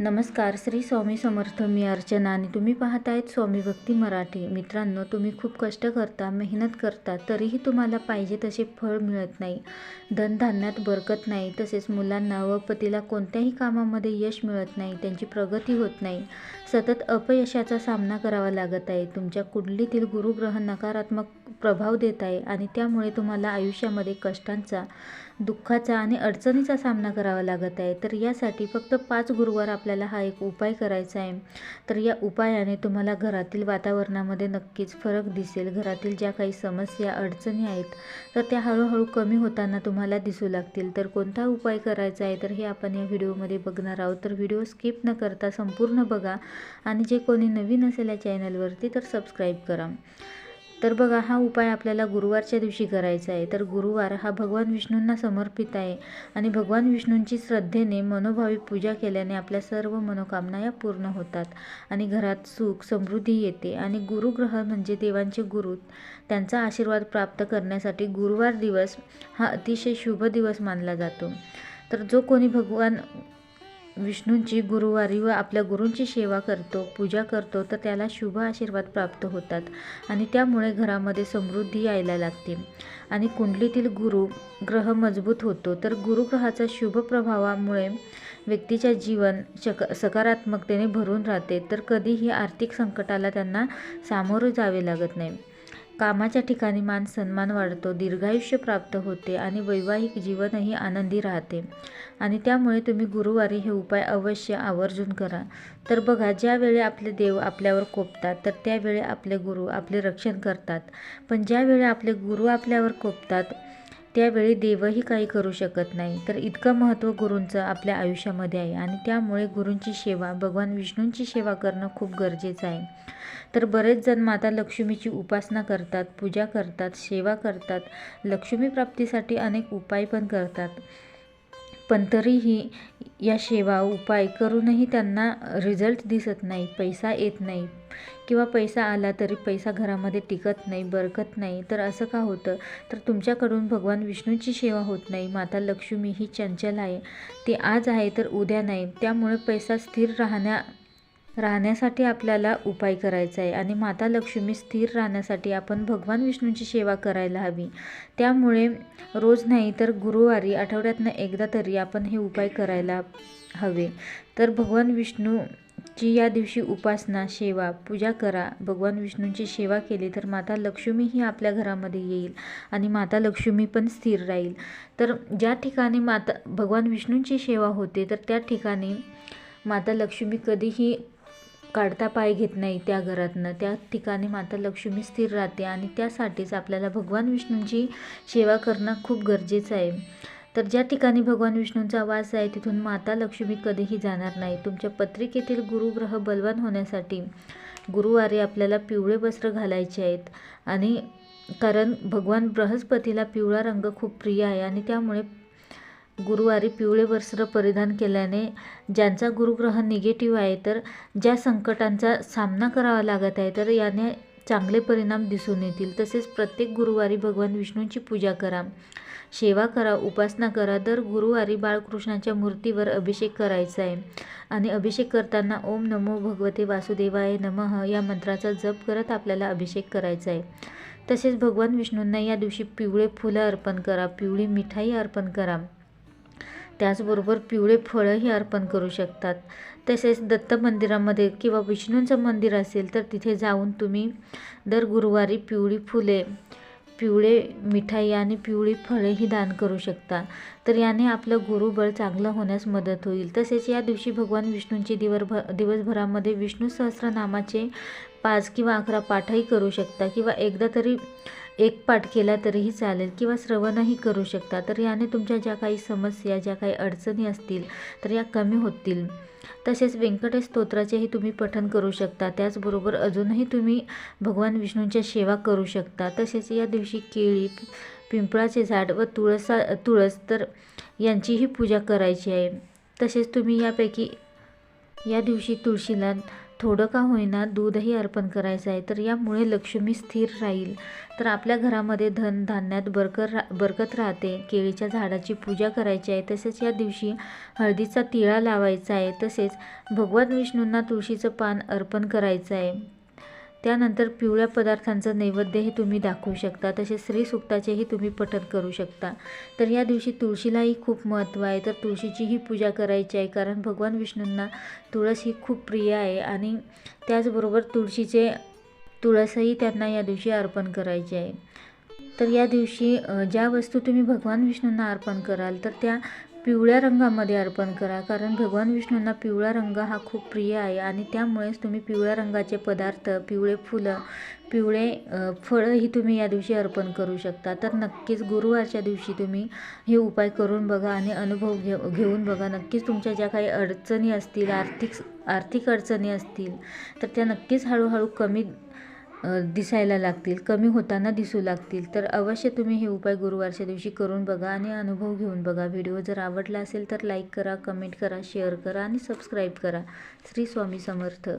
नमस्कार श्री स्वामी समर्थ मी अर्चना आणि तुम्ही पाहत आहेत स्वामी भक्ती मराठी. मित्रांनो तुम्ही खूप कष्ट करता मेहनत करता तरीही तुम्हाला पाहिजे तसे फळ मिळत नाही. धनधान्यात बरकत नाही तसेच मुलांना व पतीला कोणत्याही कामामध्ये यश मिळत नाही त्यांची प्रगती होत नाही. सतत अपयशाचा सामना करावा लागत आहे. तुमच्या कुंडलीतील गुरुग्रह नकारात्मक प्रभाव देत आहे आणि त्यामुळे तुम्हाला आयुष्यामध्ये कष्टांचा दुःखाचा आणि अडचणीचा सामना करावा लागत आहे. तर यासाठी फक्त पाच गुरुवार आपल्याला हा एक उपाय करायचा आहे. तर या उपायाने तुम्हाला घरातील वातावरणामध्ये नक्कीच फरक दिसेल. घरातील ज्या काही समस्या अडचणी आहेत तर त्या हळूहळू कमी होताना तुम्हाला दिसू लागतील. तर कोणता उपाय करायचा आहे तर हे आपण या व्हिडिओमध्ये बघणार आहोत. तर व्हिडिओ स्किप न करता संपूर्ण बघा. आणि जे कोणी नवीन असेल या चॅनलवरती तर सबस्क्राईब करा. तर बघा हा उपाय आपल्याला गुरुवारच्या दिवशी करायचा आहे. तर गुरुवार हा भगवान विष्णूंना समर्पित आहे. आणि भगवान विष्णूंची श्रद्धेने मनोभावी पूजा केल्याने आपल्या सर्व मनोकामना या पूर्ण होतात. आणि घरात सुख समृद्धी येते. आणि गुरुग्रह म्हणजे देवांचे गुरु त्यांचा आशीर्वाद प्राप्त करण्यासाठी गुरुवार दिवस हा अतिशय शुभ दिवस मानला जातो. तर जो कोणी भगवान विष्णूंची गुरुवारी व आपल्या गुरूंची सेवा करतो पूजा करतो तर त्याला शुभ आशीर्वाद प्राप्त होतात आणि त्यामुळे घरामध्ये समृद्धी यायला लागते. आणि कुंडलीतील गुरु ग्रह मजबूत होतो तर गुरुग्रहाचा शुभ प्रभावामुळे व्यक्तीच्या जीवन शक सकारात्मकतेने भरून राहते तर कधीही आर्थिक संकटाला त्यांना सामोरं जावे लागत नाही. कामाच्या ठिकाणी मान सन्मान वाढतो दीर्घायुष्य प्राप्त होते आणि वैवाहिक जीवनही आनंदी राहते. आणि त्यामुळे तुम्ही गुरुवारी हे उपाय अवश्य आवर्जून करा. तर बघा ज्यावेळी आपले देव आपल्यावर कोपतात तर त्यावेळी आपले गुरु आपले रक्षण करतात. पण ज्यावेळी आपले गुरु आपल्यावर कोपतात त्यावेळी देवही काही करू शकत नाही. तर इतकं महत्त्व गुरूंचं आपल्या आयुष्यामध्ये आहे आणि त्यामुळे गुरूंची सेवा भगवान विष्णूंची सेवा करणं खूप गरजेचं आहे. तर बरेच जण माता लक्ष्मीची उपासना करतात पूजा करतात सेवा करतात लक्ष्मी प्राप्तीसाठी अनेक उपाय पण करतात. पण तरीही या सेवा उपाय करूनही त्यांना रिझल्ट दिसत नाही पैसा येत नाही. किंवा पैसा आला तरी पैसा घरामध्ये टिकत नाही बरकत नाही. तर असं का होतं? तर तुमच्याकडून भगवान विष्णूची सेवा होत नाही. माता लक्ष्मी ही चंचल आहे. ती आज आहे तर उद्या नाही. त्यामुळे पैसा स्थिर राहण्या राहण्यासाठी आपल्याला उपाय करायचा आहे आणि माता लक्ष्मी स्थिर राहण्यासाठी आपण भगवान विष्णूंची सेवा करायला हवी. त्यामुळे रोज नाही तर गुरुवारी आठवड्यातनं एकदा तरी आपण हे उपाय करायला हवे. तर भगवान विष्णूची या दिवशी उपासना सेवा पूजा करा. भगवान विष्णूंची सेवा केली तर माता लक्ष्मीही आपल्या घरामध्ये येईल आणि माता लक्ष्मी पण स्थिर राहील. तर ज्या ठिकाणी माता भगवान विष्णूंची सेवा होते तर त्या ठिकाणी माता लक्ष्मी कधीही काढता पाय घेत नाही त्या घरातनं. त्या ठिकाणी माता लक्ष्मी स्थिर राहते आणि त्यासाठीच आपल्याला भगवान विष्णूंची सेवा करणं खूप गरजेचं आहे. तर ज्या ठिकाणी भगवान विष्णूंचा वास आहे तिथून माता लक्ष्मी कधीही जाणार नाही. तुमच्या पत्रिकेतील गुरुग्रह बलवान होण्यासाठी गुरुवारी आपल्याला पिवळे वस्त्र घालायचे आहेत आणि कारण भगवान बृहस्पतीला पिवळा रंग खूप प्रिय आहे आणि त्यामुळे गुरुवारी पिवळे वस्त्र परिधान केल्याने ज्यांचा गुरुग्रह निगेटिव्ह आहे तर ज्या संकटांचा सामना करावा लागत आहे तर याने चांगले परिणाम दिसून येतील. तसेच प्रत्येक गुरुवारी भगवान विष्णूंची पूजा करा सेवा करा उपासना करा. दर गुरुवारी बाळकृष्णाच्या मूर्तीवर अभिषेक करायचा आहे आणि अभिषेक करताना ओम नमो भगवते वासुदेवाय नमः या मंत्राचा जप करत आपल्याला अभिषेक करायचा आहे. तसेच भगवान विष्णूंना या दिवशी पिवळे फुलं अर्पण करा पिवळी मिठाई अर्पण करा. त्याचबरोबर पिवळे फळंही अर्पण करू शकतात. तसेच दत्त मंदिरामध्ये किंवा विष्णूंचं मंदिर असेल तर तिथे जाऊन तुम्ही दर गुरुवारी पिवळी फुले पिवळे मिठाई आणि पिवळी फळेही दान करू शकता. तर याने आपलं गुरुबळ चांगलं होण्यास मदत होईल. तसेच या दिवशी भगवान विष्णूंची दिवसभ दिवसभरामध्ये विष्णू सहस्रनामाचे पाच किंवा अकरा पाठही करू शकता किंवा एकदा तरी एक पाठ केला तरीही चालेल किंवा श्रवणही करू शकता. तर याने तुमच्या ज्या काही समस्या ज्या काही अडचणी असतील तर या कमी होतील. तसेच व्यंकटेश स्तोत्राचेही तुम्ही पठन करू शकता. त्याचबरोबर अजूनही तुम्ही भगवान विष्णूंच्या सेवा करू शकता. तसेच या दिवशी केळी पिंपळाचे झाड व तुळसा तुळस तर यांचीही पूजा करायची आहे. तसेच तुम्ही यापैकी या दिवशी तुळशीला थोडं का होईना दूधही अर्पण करायचं आहे तर यामुळे लक्ष्मी स्थिर राहील. तर आपल्या घरामध्ये धन धान्यात बरकर रा बरकत राहते. केळीच्या झाडाची पूजा करायची आहे तसेच या दिवशी हळदीचा तिळा लावायचा आहे तसेच भगवान विष्णूंना तुळशीचं पान अर्पण करायचं आहे. त्यानंतर पिवळ्या पदार्थांचं नैवेद्य हे तुम्ही दाखवू शकता. तसेच श्रीसुक्ताचेही तुम्ही पठन करू शकता. तर या दिवशी तुळशीलाही खूप महत्त्व आहे. तर तुळशीचीही पूजा करायची आहे. कारण भगवान विष्णूंना तुळस ही खूप प्रिय आहे. आणि त्याचबरोबर तुळशीचे तुळसही त्यांना या दिवशी अर्पण करायचे आहे. तर या दिवशी ज्या वस्तू तुम्ही भगवान विष्णूंना अर्पण कराल तर त्या पिवळ्या रंगामध्ये अर्पण करा कारण भगवान विष्णूंना पिवळा रंग हा खूप प्रिय आहे आणि त्यामुळेच तुम्ही पिवळ्या रंगाचे पदार्थ पिवळे फुलं पिवळे फळंही तुम्ही या दिवशी अर्पण करू शकता. तर नक्कीच गुरुवारच्या दिवशी तुम्ही हे उपाय करून बघा आणि अनुभव घे घेऊन बघा. नक्कीच तुमच्या ज्या काही अडचणी असतील आर्थिक आर्थिक अडचणी असतील तर त्या नक्कीच हळूहळू कमी दिसायला लागतील कमी होताना दिसू लागतील. तर अवश्य तुम्ही हे उपाय गुरुवारच्या दिवशी करून बघा आणि अनुभव घेऊन बघा. व्हिडिओ जर आवडला असेल तर लाईक करा कमेंट करा शेअर करा आणि सबस्क्राईब करा. श्री स्वामी समर्थ.